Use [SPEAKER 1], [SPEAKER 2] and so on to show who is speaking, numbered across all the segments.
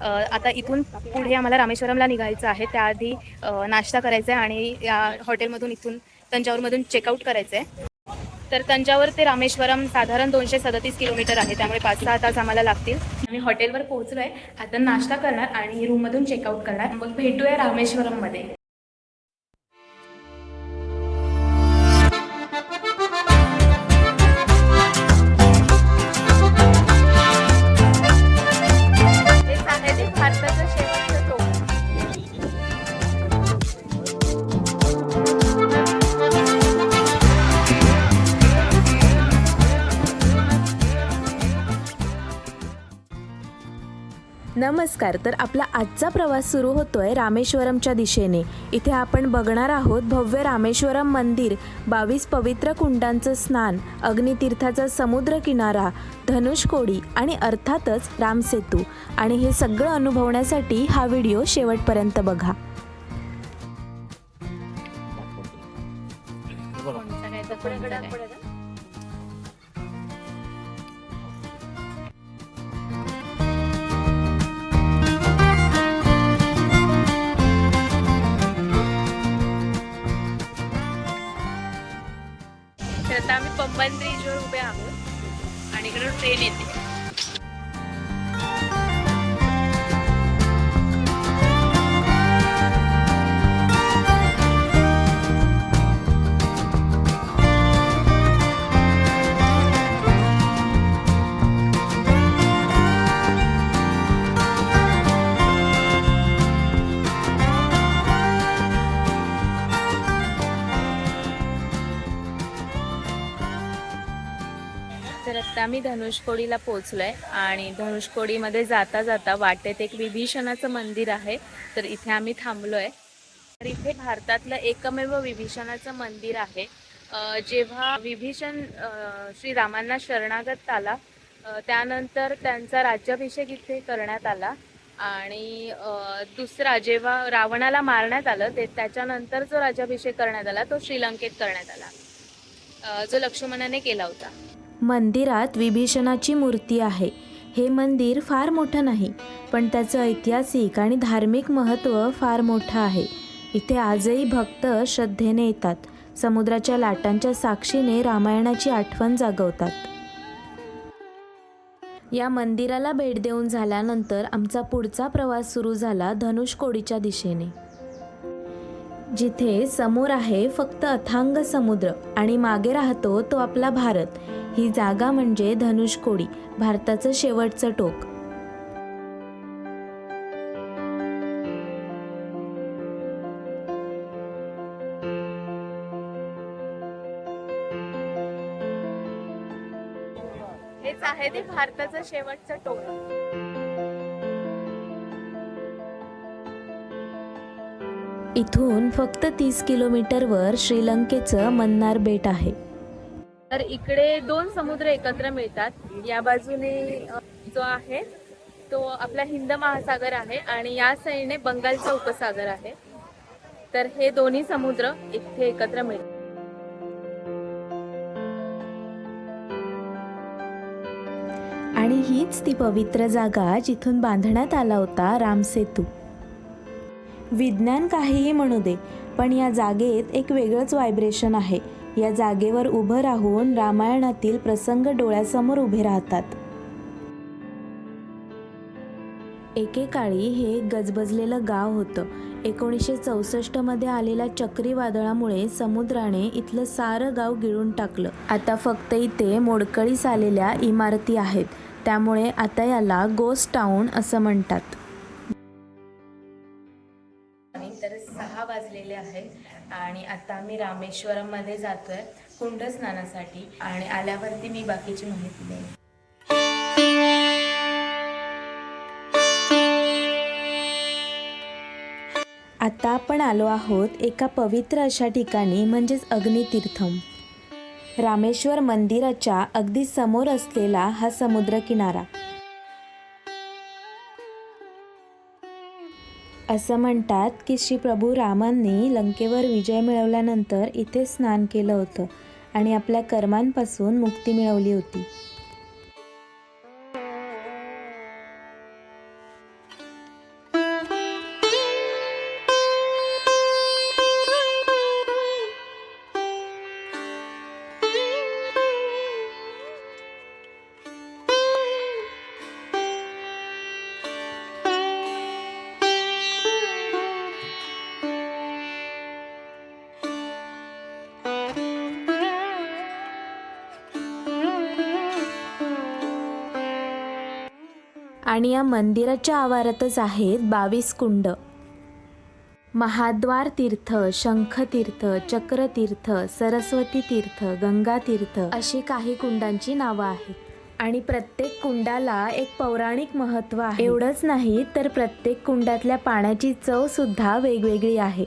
[SPEAKER 1] आता इथून पुढे आम्हाला रामेश्वरमला निघायचं आहे. त्याआधी नाश्ता करायचा आहे आणि या हॉटेलमधून इथून तंजावरमधून चेकआउट करायचं आहे तर तंजावर ते रामेश्वरम साधारण दोनशे सदतीस किलोमीटर आहे. त्यामुळे पाच सहा तास आम्हाला लागतील. आम्ही हॉटेलवर पोहोचलो आहे आता नाश्ता करणार आणि रूममधून चेकआउट करणार. मग भेटूया रामेश्वरममध्ये.
[SPEAKER 2] नमस्कार तर आपला आजचा प्रवास सुरू होतोय रामेश्वरमच्या दिशेने. इथे आपण बघणार आहोत भव्य रामेश्वरम मंदिर बावीस पवित्र कुंडांचं स्नान अग्नितीर्थाचा समुद्र किनारा धनुषकोडी आणि अर्थातच रामसेतू आणि हे सगळं अनुभवण्यासाठी हा व्हिडिओ शेवटपर्यंत बघा.
[SPEAKER 1] आम्ही धनुषकोडीला पोहोचलोय आणि धनुषकोडीमध्ये जाता जाता वाटेत एक विभीषणाचं मंदिर आहे तर इथे आम्ही थांबलोय. तर इथे भारतातलं एकमेव विभीषणाचं मंदिर आहे. जेव्हा विभीषण श्रीरामांना शरणागत आला त्यानंतर त्यांचा राज्याभिषेक इथे करण्यात आला आणि दुसरा जेव्हा रावणाला मारण्यात आलं ते त्याच्यानंतर जो राज्याभिषेक करण्यात आला तो श्रीलंकेत करण्यात आला. जो लक्ष्मणाने केला होता.
[SPEAKER 2] मंदिरात विभीषणाची मूर्ती आहे. हे मंदिर फार मोठं नाही पण त्याचं ऐतिहासिक आणि धार्मिक महत्त्व फार मोठं आहे. इथे आजही भक्त श्रद्धेने येतात. समुद्राच्या लाटांच्या साक्षीने रामायणाची आठवण जागवतात. या मंदिराला भेट देऊन झाल्यानंतर आमचा पुढचा प्रवास सुरू झाला धनुषकोडीच्या दिशेने. जिथे समोर आहे फक्त अथांग समुद्र आणि मागे राहतो तो आपला भारत. ही जागा म्हणजे धनुषकोडी भारताचं शेवटचं टोक.
[SPEAKER 1] हेच आहे ते भारताचं शेवटचं टोक.
[SPEAKER 2] इथून फक्त तीस किलोमीटरवर श्रीलंकेचं मन्नार बेट आहे.
[SPEAKER 1] तर इकडे दोन समुद्र एकत्र मिळतात. या बाजूने जो आहे तो आपला हिंद महासागर आहे आणि या साईडने बंगालचा उपसागर आहे. तर हे दोन्ही समुद्र इथे एकत्र मिळतात.
[SPEAKER 2] आणि हीच ती पवित्र जागा जिथून बांधण्यात आला होता रामसेतू विज्ञान काहीही म्हणू दे पण या जागेत एक वेगळंच व्हायब्रेशन आहे. या जागेवर उभं राहून रामायणातील प्रसंग डोळ्यासमोर उभे राहतात. एकेकाळी हे एक गजबजलेलं गाव होतं. एकोणीसशे चौसष्टमध्ये आलेल्या चक्रीवादळामुळे समुद्राने इथलं सारं गाव गिळून टाकलं. आता फक्त इथे मोडकळीस आलेल्या इमारती आहेत. त्यामुळे आता याला गोस्ट टाऊन असं म्हणतात.
[SPEAKER 1] तर सहा वाजलेले आहेत. आणि आता मी रामेश्वरममध्ये जातोय कुंड स्नानासाठी आणि आल्यावरती मी बाकीची माहिती देईन.
[SPEAKER 2] आता आपण आलो आहोत एका पवित्र अशा ठिकाणी म्हणजेच अग्नितीर्थम. रामेश्वर मंदिराच्या अगदी समोर असलेला हा समुद्रकिनारा. असं म्हणतात की श्री प्रभू रामांनी लंकेवर विजय मिळवल्यानंतर इथे स्नान केलं होतं आणि आपल्या कर्मांपासून मुक्ती मिळवली होती.
[SPEAKER 3] आणि या मंदिराच्या आवारातच आहेत बावीस कुंड. महाद्वार तीर्थ शंखतीर्थ चक्रतीर्थ सरस्वती तीर्थ गंगा तीर्थ अशी काही कुंडांची नावं आहेत. आणि प्रत्येक कुंडाला एक पौराणिक महत्त्व आहे. एवढंच नाही तर प्रत्येक कुंडातल्या पाण्याची चव सुद्धा वेगवेगळी आहे.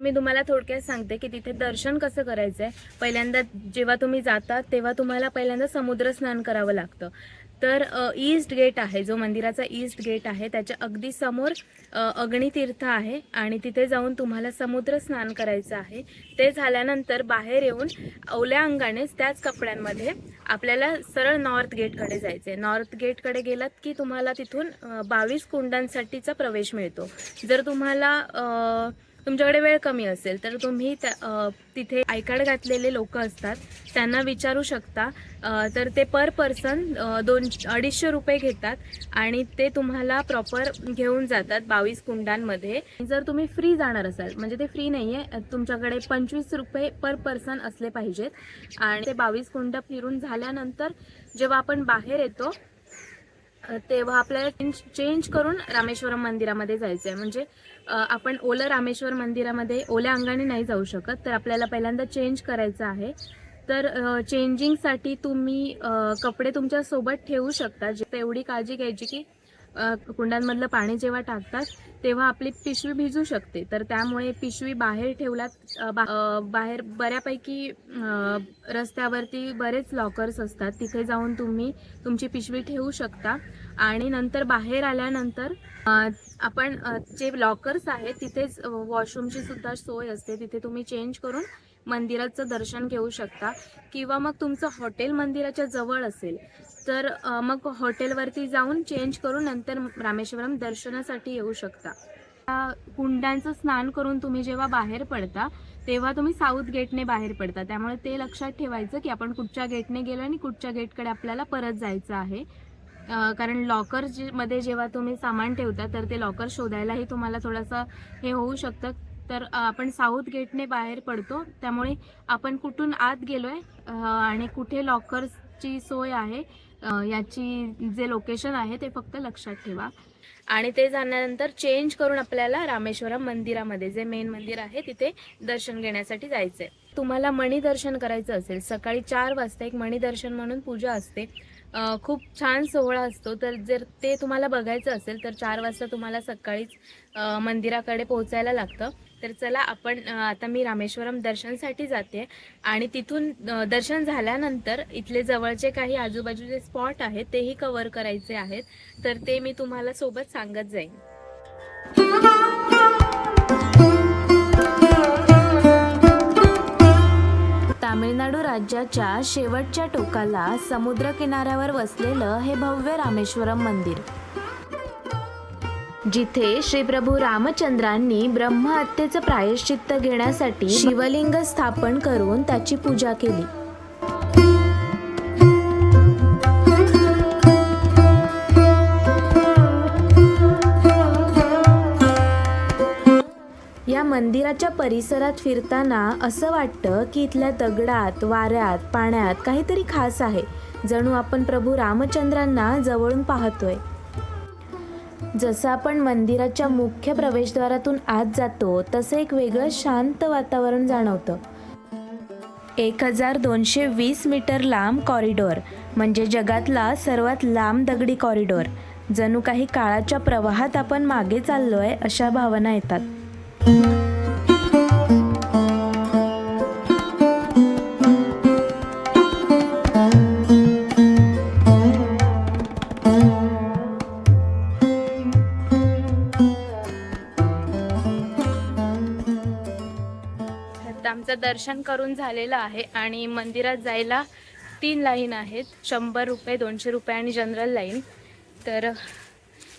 [SPEAKER 2] मी तुम्हाला थोडक्यात सांगते की तिथे दर्शन कसं करायचं आहे पहिल्यांदा जेव्हा तुम्ही जाता तेव्हा तुम्हाला पहिल्यांदा समुद्र स्नान करावं लागतं. तर ईस्ट गेट आहे जो मंदिराचा ईस्ट गेट आहे त्याच्या अगदी समोर अग्नितीर्थ आहे आणि तिथे जाऊन तुम्हाला समुद्र स्नान करायचं आहे. ते झाल्यानंतर बाहेर येऊन ओल्या अंगानेच त्याच कपड्यांमध्ये आपल्याला सरळ नॉर्थ गेटकडे जायचं आहे नॉर्थ गेटकडे गेलात की तुम्हाला तिथून बावीस कुंडांसाठीचा प्रवेश मिळतो. जर तुम्हाला तुमच्याकडे वेळ कमी असेल तर तुम्ही त्या तिथे आयकार्ड घातलेले लोक असतात त्यांना विचारू शकता. तर ते पर पर्सन दोन अडीचशे रुपये घेतात आणि ते तुम्हाला प्रॉपर घेऊन जातात बावीस कुंडांमध्ये. जर तुम्ही फ्री जाणार असाल म्हणजे ते फ्री नाही आहे तुमच्याकडे पंचवीस रुपये पर पर्सन असले पाहिजेत. आणि ते बावीस कुंड फिरून झाल्यानंतर जेव्हा आपण बाहेर येतो तेव्हा आपल्याला चेंज चेंज करून रामेश्वरम मंदिरामध्ये जायचं आहे म्हणजे आपण ओलं रामेश्वर मंदिरामध्ये ओल्या अंगाने नाही जाऊ शकत तर आपल्याला पहिल्यांदा चेंज करायचं आहे. तर चेंजिंगसाठी तुम्ही कपडे तुमच्यासोबत ठेवू शकता. जे एवढी काळजी घ्यायची की कुंडांमधलं पाणी जेव्हा टाकतात तेव्हा आपली पिशवी भिजू शकते. तर त्यामुळे पिशवी बाहेर ठेवल्यात बा- बाहेर बऱ्यापैकी रस्त्यावरती बरेच लॉकर्स असतात. तिथे जाऊन तुम्ही तुमची पिशवी ठेवू शकता. आणि नंतर बाहेर आल्यानंतर आपण जे लॉकर्स आहेत तिथेच वॉशरूमची सुद्धा सोय असते. तिथे तुम्ही चेंज करून मंदिराचं दर्शन घेऊ शकता. किंवा मग तुमचं हॉटेल मंदिराच्या जवळ असेल तर मग हॉटेलवरती जाऊन चेंज करून नंतर रामेश्वरम दर्शनासाठी येऊ शकता. कुंडांचं स्नान करून तुम्ही जेव्हा बाहेर पडता तेव्हा तुम्ही साऊथ गेटने बाहेर पडता. त्यामुळे ते लक्षात ठेवायचं की आपण कुठच्या गेटने गेलो आणि कुठच्या गेटकडे आपल्याला परत जायचं आहे. कारण लॉकरमध्ये जेव्हा तुम्ही सामान ठेवता तर ते लॉकर शोधायलाही तुम्हाला थोडंसं हे होऊ शकतं. तर आपण साऊथ गेटने बाहेर पडतो. त्यामुळे आपण कुठून आत गेलो आहे आणि कुठे लॉकर्सची सोय आहे याची जे लोकेशन आहे ते फक्त लक्षात ठेवा. आणि ते झाल्यानंतर चेंज करून आपल्याला रामेश्वरम मंदिरामध्ये जे मेन मंदिर आहे तिथे दर्शन घेण्यासाठी जायचं आहे तुम्हाला मणी दर्शन करायचं असेल सकाळी चार वाजता एक मणी दर्शन म्हणून पूजा असते. खूप छान सोहळा असतो तर जर ते तुम्हाला बघायचं असेल तर चार वाजता तुम्हाला सकाळीच मंदिराकडे पोहोचायला लागतं. तर चला आपण आता मी रामेश्वरम दर्शनसाठी जाते आणि तिथून दर्शन झाल्यानंतर इथले जवळचे काही आजूबाजूचे स्पॉट आहेत तेही कवर करायचे आहेत. तर ते मी तुम्हाला सोबत सांगत जाईन.
[SPEAKER 3] तामिळनाडू राज्याच्या शेवटच्या टोकाला समुद्र किनाऱ्यावर वसलेलं हे भव्य रामेश्वरम मंदिर. जिथे श्री प्रभू रामचंद्रांनी ब्रह्महत्येचं प्रायश्चित्त घेण्यासाठी शिवलिंग स्थापन करून त्याची पूजा केली. या मंदिराच्या परिसरात फिरताना असं वाटतं की इथल्या दगडात वाऱ्यात पाण्यात काहीतरी खास आहे जणू आपण प्रभू रामचंद्रांना जवळून पाहतोय. जसं आपण मंदिराच्या मुख्य प्रवेशद्वारातून आत जातो तसं एक वेगळं शांत वातावरण जाणवतं. एक हजार दोनशे वीस मीटर लांब कॉरिडॉर म्हणजे जगातला सर्वात लांब दगडी कॉरिडॉर जणू काही काळाच्या प्रवाहात आपण मागे चाललोय अशा भावना येतात.
[SPEAKER 2] दर्शन करून झालेलं आहे आणि मंदिरात जायला तीन लाईन आहेत. शंभर रुपये दोनशे रुपये आणि जनरल लाईन. तर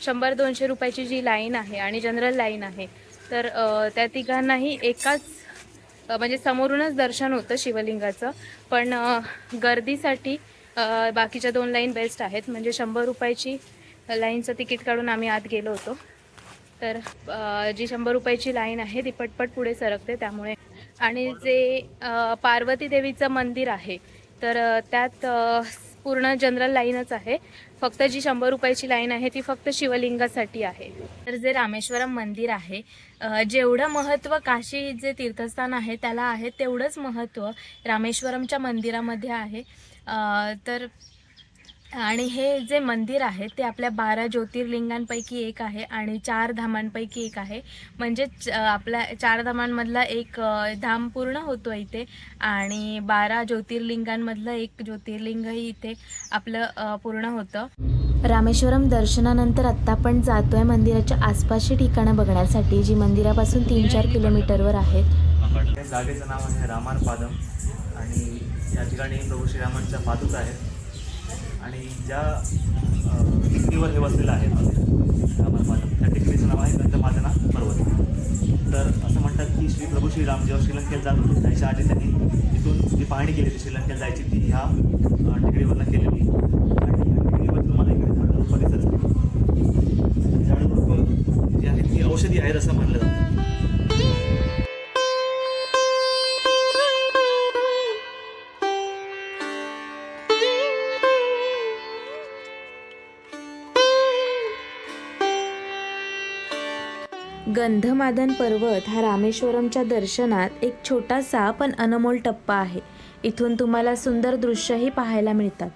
[SPEAKER 2] शंभर दोनशे रुपयाची जी लाईन आहे आणि जनरल लाईन आहे तर त्या तिघांनाही एकाच म्हणजे समोरूनच दर्शन होतं शिवलिंगाचं. पण गर्दीसाठी बाकीच्या दोन लाईन बेस्ट आहेत. म्हणजे शंभर रुपयाची लाईनचं तिकीट काढून आम्ही आत गेलो होतो. तर जी शंभर रुपयाची लाईन आहे ती पटपट पुढे सरकते. त्यामुळे आणि जे पार्वती देवीचं मंदिर आहे तर त्यात पूर्ण जनरल लाईनच आहे. फक्त जी शंभर रुपयाची लाईन आहे ती फक्त शिवलिंगासाठी आहे. तर जे रामेश्वरम मंदिर आहे जेवढं महत्त्व काशी जे तीर्थस्थान आहे त्याला आहे तेवढंच महत्त्व रामेश्वरमच्या मंदिरामध्ये आहे. तर आणि हे जे मंदिर आहे ते आपल्या बारा ज्योतिर्लिंगांपैकी एक आहे आणि चार धामांपैकी एक आहे. म्हणजेच आपल्या चार धामांमधला एक धाम पूर्ण होतो इथे आणि बारा ज्योतिर्लिंगांमधलं एक ज्योतिर्लिंगही इथे आपलं पूर्ण होतं.
[SPEAKER 3] रामेश्वरम दर्शनानंतर आत्ता आपण आहे मंदिराच्या आसपासची ठिकाणं बघण्यासाठी जी मंदिरापासून तीन चार किलोमीटरवर आहेत.
[SPEAKER 4] जागेचं नाव आहे रामार पादम आणि या ठिकाणी प्रभू श्रीरामांच्या पादुका आहेत. आणि ज्या अ, टेकडीवर हे बसलेलं आहे मंदिर त्या टेकडीचं नाव आहे गंधमादना पर्वत. तर असं म्हणतात की श्री प्रभू श्रीराम जेव्हा श्रीलंकेत जात होते त्याच्या आधी त्यांनी तिथून जी पाहणी केली होती श्रीलंकेत जायची ती ह्या टेकडीवरनं केलेली. आणि या टेकडीवर तुम्हाला इकडे झाडं परिसर झाडं जी आहे ती औषधी आहेत असं म्हणलं जातं.
[SPEAKER 3] गंधमादन पर्वत हा रामेश्वरमच्या दर्शनात एक छोटासा पण अनमोल टप्पा आहे. इथून तुम्हाला सुंदर दृश्यही पाहायला मिळतात.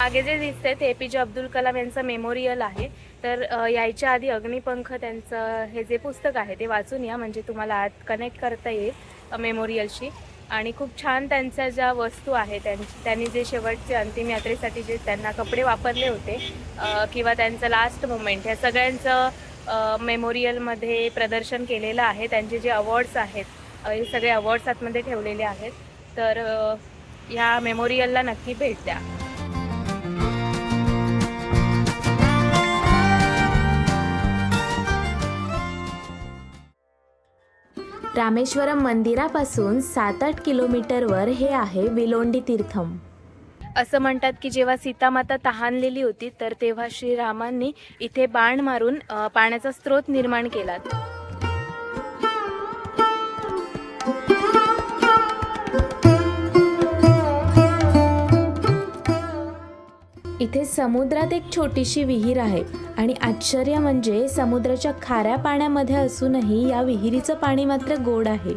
[SPEAKER 2] मागे जे दिसते ते ए पी जे अब्दुल कलाम यांचं मेमोरियल आहे. तर यायच्या आधी अग्निपंख त्यांचं हे जे पुस्तक आहे ते वाचून या म्हणजे तुम्हाला आत कनेक्ट करता येईल. मेमोरियलशी आणि खूप छान त्यांच्या ज्या वस्तू आहे त्यां त्यांनी जे शेवटचे अंतिम यात्रेसाठी जे त्यांना कपडे वापरले होते किंवा त्यांचं लास्ट मुमेंट ह्या सगळ्यांचं मेमोरियलमध्ये प्रदर्शन केलेलं आहे त्यांचे जे अवॉर्ड्स आहेत हे सगळे अवॉर्ड्स आतमध्ये ठेवलेले आहेत. तर ह्या मेमोरियलला नक्की भेट द्या.
[SPEAKER 3] रामेश्वरम मंदिरापासून सात आठ किलोमीटरवर हे आहे विलोंडी तीर्थम.
[SPEAKER 2] असं म्हणतात की जेव्हा सीतामाता तहानलेली होती तर तेव्हा श्रीरामांनी इथे बाण मारून पाण्याचा स्रोत निर्माण केला.
[SPEAKER 3] इथे समुद्रात एक छोटीशी विहीर आहे आणि आश्चर्य म्हणजे समुद्राच्या खाऱ्या पाण्यामध्ये असूनही या विहिरीचं पाणी मात्र गोड आहे.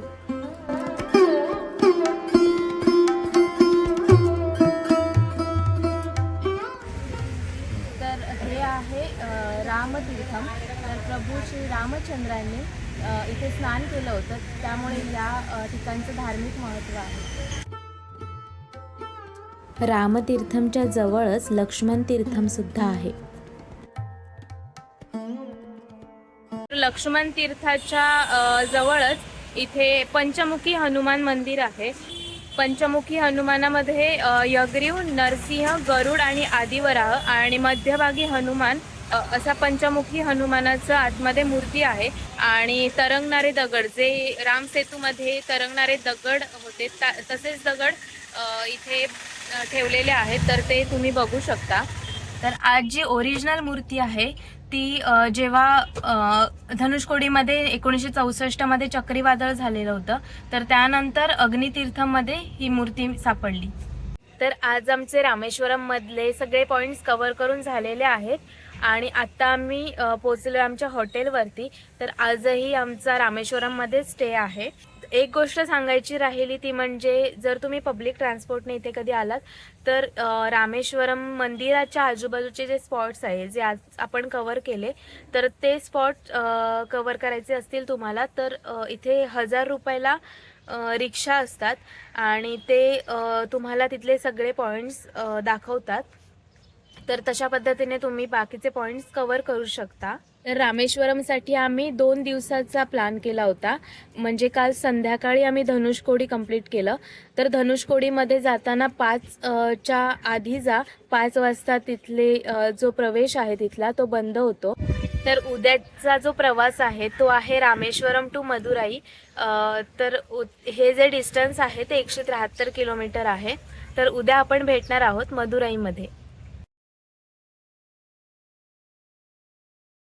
[SPEAKER 2] तर हे आहे रामतीर्थम. तर प्रभू श्री रामचंद्रांनी इथे स्नान केलं होतं. त्यामुळे या ठिकाणचं धार्मिक महत्त्व आहे.
[SPEAKER 3] रामतीर्थमच्या जवळच लक्ष्मण तीर्थम सुद्धा आहे.
[SPEAKER 2] लक्ष्मण तीर्थाच्या जवळच इथे पंचमुखी हनुमान मंदिर आहे. पंचमुखी हनुमानामध्ये यगरीव यग्रीव नरसिंह गरुड आणि आदिवराह आणि मध्यभागी हनुमान असा पंचमुखी हनुमानाचं आतमध्ये मूर्ती आहे. आणि तरंगणारे दगड जे राम सेतूमध्ये तरंगणारे दगड होते तसेच दगड इथे ठेवलेले आहेत तर ते तुम्ही बघू शकता. तर आज जी ओरिजिनल मूर्ती आहे ती जेव्हा धनुषकोडीमध्ये एकोणीसशे चौसष्टमध्ये चक्रीवादळ झालेलं होतं तर त्यानंतर अग्नितीर्थमध्ये ही मूर्ती सापडली. तर आज आमचे रामेश्वरममधले सगळे पॉईंट्स कवर करून झालेले आहेत आणि आत्ता आम्ही पोचलो आमच्या हॉटेलवरती तर आजही आमचा रामेश्वरममध्ये स्टे आहे. एक गोष्ट सांगायची राहिली ती म्हणजे जर तुम्ही पब्लिक ट्रान्सपोर्टने इथे कधी आलात तर रामेश्वरम मंदिराच्या आजूबाजूचे जे स्पॉट्स आहे जे आज आपण कवर केले तर ते स्पॉट कवर करायचे असतील तुम्हाला तर इथे हजार रुपयाला रिक्षा असतात आणि ते तुम्हाला तिथले सगळे पॉईंट्स दाखवतात. तर तशा पद्धतीने तुम्ही बाकीचे पॉईंट्स कवर करू शकता. तर रामेश्वरमसाठी आम्ही दोन दिवसाचा प्लॅन केला होता. म्हणजे काल संध्याकाळी आम्ही धनुषकोडी कंप्लीट केलं. तर धनुषकोडीमध्ये जाताना पाच च्या आधी जा पाच वाजता तिथले जो प्रवेश आहे तिथला तो बंद होतो. तर उद्याचा जो प्रवास आहे तो आहे रामेश्वरम टू मदुराई. तर उ- हे जे डिस्टन्स आहे ते एकशे त्र्याहत्तर किलोमीटर आहे. तर उद्या आपण भेटणार आहोत मदुराईमध्ये.